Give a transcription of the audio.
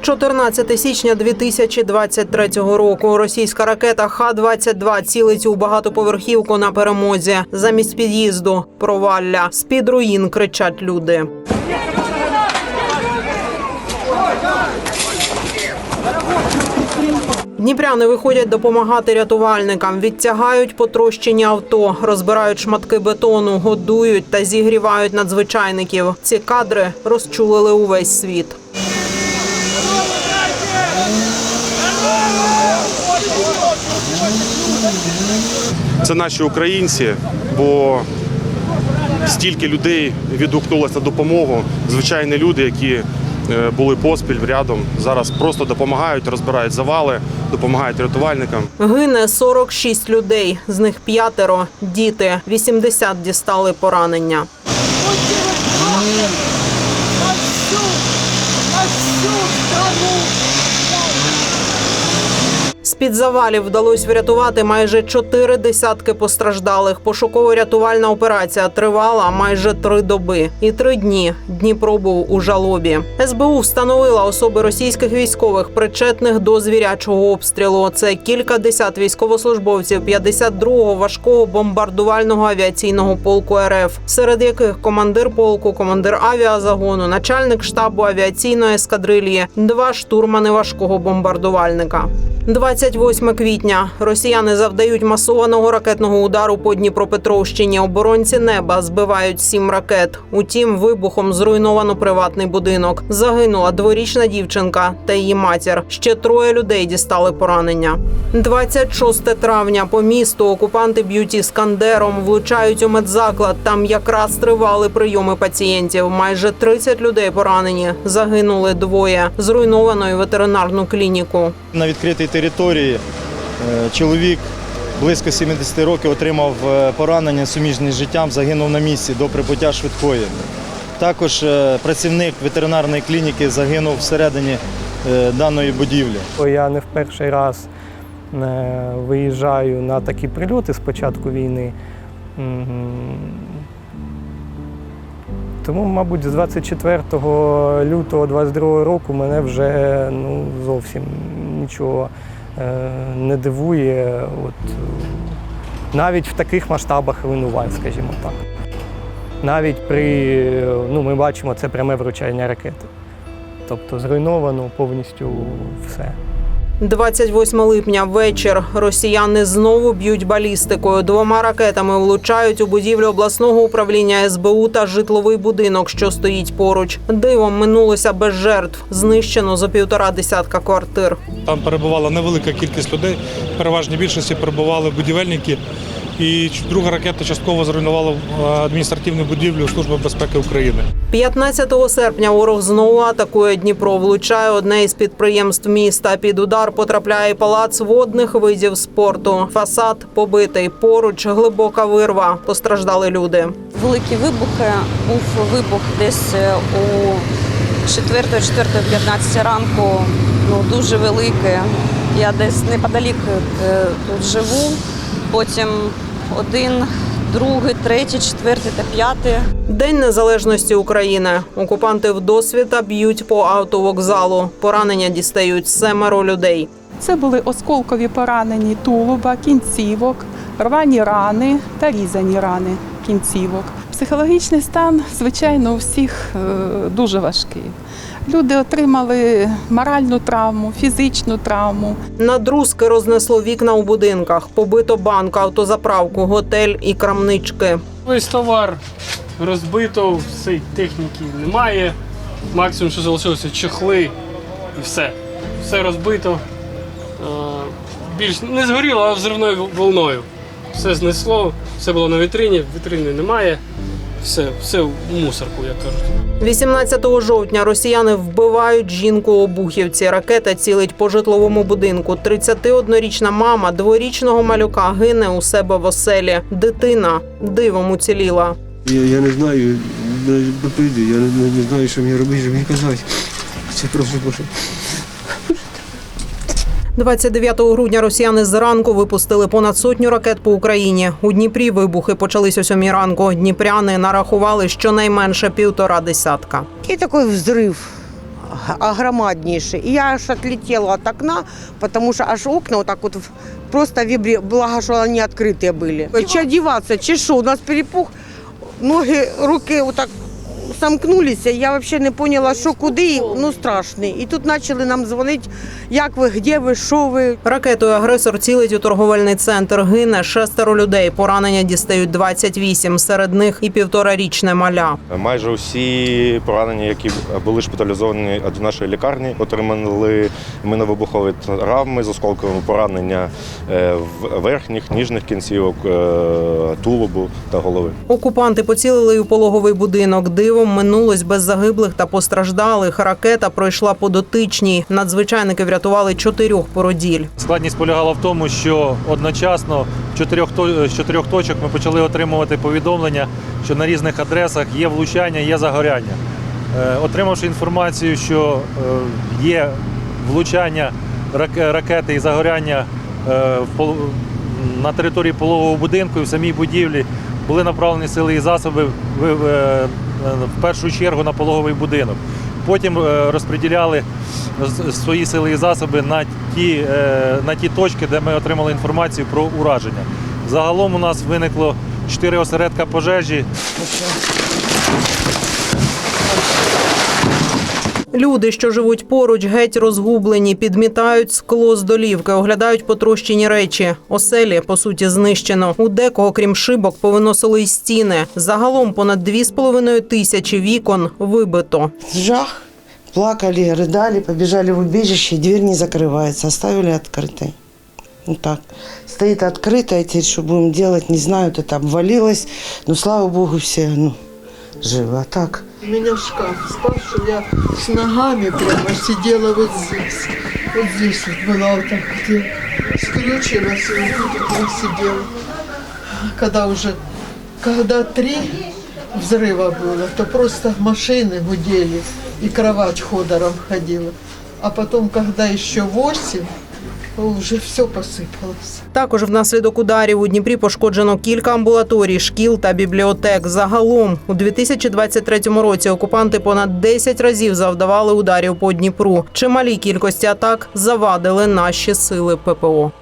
14 січня 2023 року. Російська ракета Х-22 цілить у багатоповерхівку на перемозі. Замість під'їзду провалля. З під руїн кричать люди. Дніпряни виходять допомагати рятувальникам, відтягають потрощені авто, розбирають шматки бетону, годують та зігрівають надзвичайників. Ці кадри розчулили увесь світ. Це наші українці, бо стільки людей відгукнулося на допомогу. Звичайні люди, які е, були поспіль рядом, зараз просто допомагають, розбирають завали, допомагають рятувальникам. Гине 46 людей, з них п'ятеро діти. 80 дістали поранення. З-під завалів вдалося врятувати майже чотири десятки постраждалих. Пошуково-рятувальна операція тривала майже три доби. І три дні Дніпро був у жалобі. СБУ встановила особи російських військових, причетних до звірячого обстрілу. Це кілька десят військовослужбовців 52-го важкого бомбардувального авіаційного полку РФ, серед яких командир полку, командир авіазагону, начальник штабу авіаційної ескадрильї, два штурмани важкого бомбардувальника. 28 квітня росіяни завдають масованого ракетного удару по Дніпропетровщині. Оборонці неба збивають сім ракет. Утім, вибухом зруйновано приватний будинок. Загинула дворічна дівчинка та її матір. Ще троє людей дістали поранення. 26 травня по місту окупанти б'ють іскандером, влучають у медзаклад. Там якраз тривали прийоми пацієнтів. Майже 30 людей поранені. Загинули двоє. Зруйновано ветеринарну клініку. На відкритій території е, чоловік близько 70 років отримав е, поранення суміжні з життям, загинув на місці до прибуття швидкої. Також е, працівник ветеринарної клініки загинув всередині даної будівлі. Я не в перший раз виїжджаю на такі прильоти з початку війни. Тому, мабуть, з 24 лютого 22 року мене вже ну, зовсім нічого е, не дивує. От, навіть в таких масштабах руйнувань, скажімо так. Навіть при, ну, ми бачимо, це пряме вручання ракети. Тобто зруйновано повністю все. 28 липня вечір. Росіяни знову б'ють балістикою. Двома ракетами влучають у будівлю обласного управління СБУ та житловий будинок, що стоїть поруч. Дивом минулося без жертв. Знищено за півтора десятка квартир. Там перебувала невелика кількість людей. Переважній більшості перебували будівельники. І друга ракета частково зруйнувала е, адміністративну будівлю Служби безпеки України. 15 серпня ворог знову атакує Дніпро. Влучає одне із підприємств міста. Під удар потрапляє палац водних видів спорту. Фасад побитий. Поруч глибока вирва. Постраждали люди. великі вибухи. Був вибух десь е, у 4-4.15 ранку, ну дуже великий. Я десь неподалік е, тут живу. Потім один, другий, третій, четвертий та п'ятий. День незалежності України. Окупанти вдосвіта б'ють по автовокзалу. Поранення дістають семеро людей. Це були осколкові поранені тулуба, кінцівок, рвані рани та різані рани кінцівок. Психологічний стан, звичайно, у всіх е, дуже важкий. Люди отримали моральну травму, фізичну травму. Надрузки рознесло вікна у будинках. Побито банк, автозаправку, готель і крамнички. Весь товар розбито, всієї техніки немає. Максимум, що залишилося чехли і все. Все розбито. Е, Більш не згоріло, а взривною волною. Все знесло, все було на вітрині, вітрини немає. Все, все в мусорку, як кажуть. 18 жовтня росіяни вбивають жінку Обухівці. Ракета цілить по житловому будинку. 31-річна мама дворічного малюка гине у себе в оселі. Дитина дивом уціліла. Я, я не знаю, прийду, я не, не, не знаю, що мені робити, що мені казати. Це просто прошу. 29 грудня росіяни зранку випустили понад сотню ракет по Україні. У Дніпрі вибухи почались о сьомій ранку. Дніпряни нарахували щонайменше півтора десятка. И такой взрыв. огромаднейший. И я аж отлетела от окна, потому что аж окна вот так вот в- просто вибри... Благо, что они открытые были. Че одеваться, чешу, у нас перепух, ноги, руки вот так сомкнулися. Я взагалі не поняла, що куди, ну страшний. І тут почали нам дзвонити, як ви, де ви, що ви. Ракетою агресор цілить у торговельний центр. Гине шестеро людей. Поранення дістають 28, серед них і півторарічне маля. Майже усі поранені, які були шпиталізовані до нашої лікарні, отримали міновибухові травми з осколковими поранення е, в верхніх, ніжних кінцівок, е, тулубу та голови. Окупанти поцілили у пологовий будинок. Дивом минулось без загиблих та постраждалих. Ракета пройшла по дотичній. Надзвичайники врятували чотирьох породіль. Складність полягала в тому, що одночасно то- з чотирьох точок ми почали отримувати повідомлення, що на різних адресах є влучання, є загоряння. Е, Отримавши інформацію, що е, є влучання рак- ракети і загоряння е, на території пологового будинку і в самій будівлі, були направлені сили і засоби е, в першу чергу на пологовий будинок. Потім е, розподіляли свої сили і засоби на ті, е, на ті точки, де ми отримали інформацію про ураження. Загалом у нас виникло чотири осередка пожежі. Люди, що живуть поруч, геть розгублені, підмітають скло з долівки, оглядають потрощені речі. Оселі, по суті, знищено. У декого, крім шибок, повиносили й стіни. Загалом понад дві з половиною тисячі вікон вибито. Жах. Плакали, рыдали, побежали в убежище, дверь не закрывается, оставили открытой. Вот так. Стоит открытая, теперь что будем делать, не знаю, это обвалилось. Но слава богу, все ну, живы. А так, У меня шкаф спал, что я с ногами прямо сидела вот здесь. Вот здесь вот была вот так, где скрючилась, и вот тут я сидела. Когда уже, когда три взрыва было, то просто машины гудели, и кровать ходором ходила. А потом, когда еще восемь, уже все посипалось. Також внаслідок ударів у Дніпрі пошкоджено кілька амбулаторій, шкіл та бібліотек. Загалом у 2023 році окупанти понад 10 разів завдавали ударів по Дніпру. Чималі кількості атак завадили наші сили ППО.